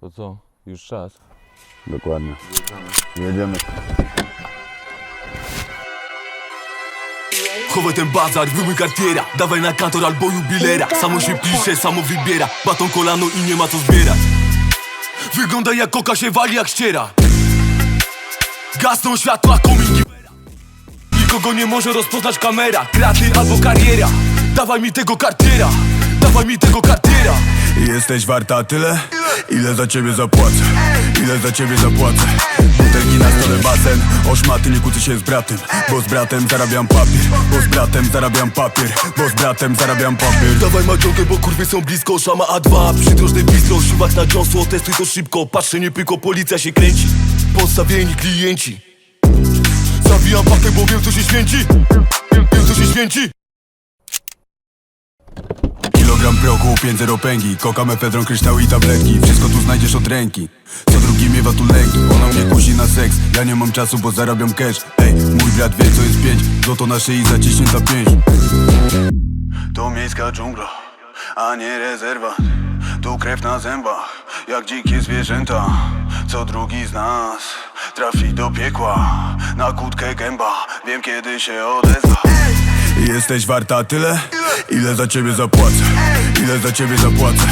To co? Już czas. Dokładnie. Jedziemy. Chowaj ten bazar, wyjmuj kartiera Dawaj na kantor albo jubilera. Samo się pisze, samo wybiera. Baton kolano i nie ma co zbierać. Wygląda jak koka się wali jak ściera. Gasną światła, komiki Nikogo nie może rozpoznać kamera. Kraty albo kariera. Dawaj mi tego kartiera. Dawaj mi tego kartiera Jesteś warta tyle, ile za ciebie zapłacę. Ile za ciebie zapłacę. Butelki na stole basen. Oszmaty nie kłócę się z bratem Bo z bratem zarabiam papier. Bo z bratem zarabiam papier Bo z bratem zarabiam papier. Dawaj maciągę, bo kurwy są blisko Szama A2, przydrożne bistro Siłak na dziąsło, testuj to szybko. Patrzę nie pyko, policja się kręci. Postawieni klienci. Zawijam pakę, bo wiem co się święci. Wiem co się święci prochu, 5 ropęgi Koka, mefedron, kryształy i tabletki. Wszystko tu znajdziesz od ręki. Co drugi miewa tu lęki Ona mnie kusi na seks. Ja nie mam czasu, bo zarabiam cash. Ej, mój brat wie co jest pięć. Złoto na szyi zaciśnięta pięść To miejska dżungla, a nie rezerwat Tu krew na zębach, jak dzikie zwierzęta. Co drugi z nas trafi do piekła. Na kłódkę gęba, wiem kiedy się odezwa Jesteś warta tyle, ile za ciebie zapłacę. Ile za ciebie zapłacę.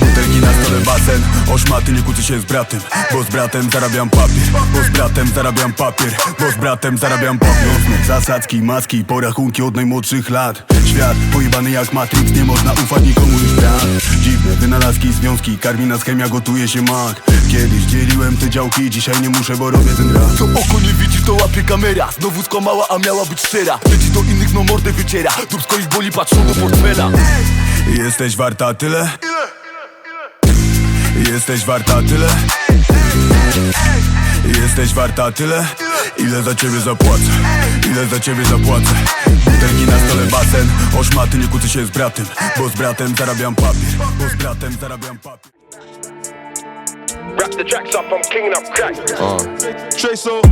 Butelki na stole basen. Oszmaty nie kłócę się z bratem. Bo z bratem zarabiam papier. Bo z bratem zarabiam papier. Bo z bratem zarabiam papier. Zasadzki, maski, porachunki od najmłodszych lat. Świat pojebany jak Matrix Nie można ufać nikomu Dziwne wynalazki, związki Karmi nas chemia, gotuje się mak Kiedyś dzieliłem te działki Dzisiaj nie muszę, bo robię ten To oko nie widzi, to łapie kamera Znowu skłamała, a miała być szczera Leci do innych, no mordę wyciera Dubsko ich boli, patrzą do portfela Jesteś warta tyle? Jesteś warta tyle? Jesteś warta tyle? Ile za ciebie zapłacę? Ile za ciebie zapłacę? Butelki na stole basen Oszmaty nie kłócę się z bratem Bo z bratem zarabiam papier. Bo z bratem zarabiam papier the tracks up, I'm cleaning up crack. Uh.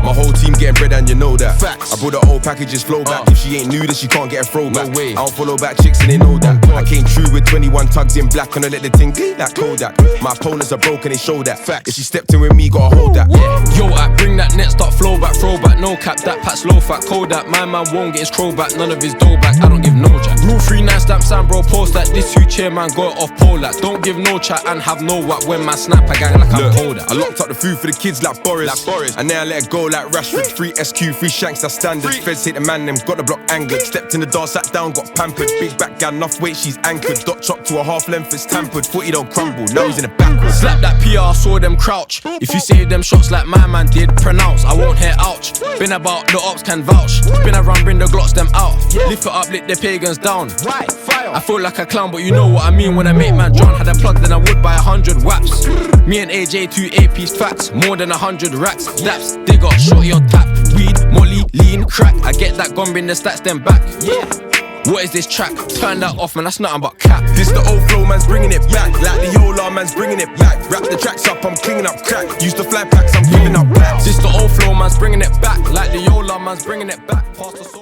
My whole team getting bread and you know that. Facts. I brought the old packages flow back. Uh. If she ain't new, then she can't get a throwback. No way. I don't follow back chicks and they know that. I came true with 21 tugs in black and I let the thing gleam like Kodak. My opponents are broken, they show that. Facts. If she stepped in with me, gotta hold that. Yo, I bring that next start flow back, throw back, no cap, that pat's low fat, Kodak. My man won't get his crow back, none of his dough back. I don't give no jack. Rule free nine stamp sign, bro, post that. This you chair man, go off pole that. Don't give no chat and have no whack when my snapper gang like I'm Look, I locked up the food for the kids like Boris. Like Boris. And now I let it go like Rashford. Free SQ, free shanks, that's standard. Feds take the man, them got the block angered. Stepped in the door, sat down, got pampered. Big back gal, enough weight, she's anchored. Dot chop to a half length, it's tampered. Footy don't crumble, now he's in the backwards. Slap that PR, saw them crouch. If you say them shots like my man did, pronounce. I won't hear ouch. Been about the ops can vouch. Been around, bring the glocks them out. Lift it up, lick the pagans down. Right. I feel like a clown, but you know what I mean when I make man John had a plug, then I would buy a hundred waps. Me and AJ two eight piece facts, more than a hundred racks. Daps, they got shorty on tap. Weed, molly, lean, crack. I get that gun, bring the stats then back. Yeah. What is this track? Turn that off, man. That's nothing but cap. This the old flow, man's bringing it back. Like the Yola, man's bringing it back. Wrap the tracks up, I'm cleaning up crack. Used to fly packs, I'm giving up blacks. This the old flow, man's bringing it back. Like the Yola, man's bringing it back. Past the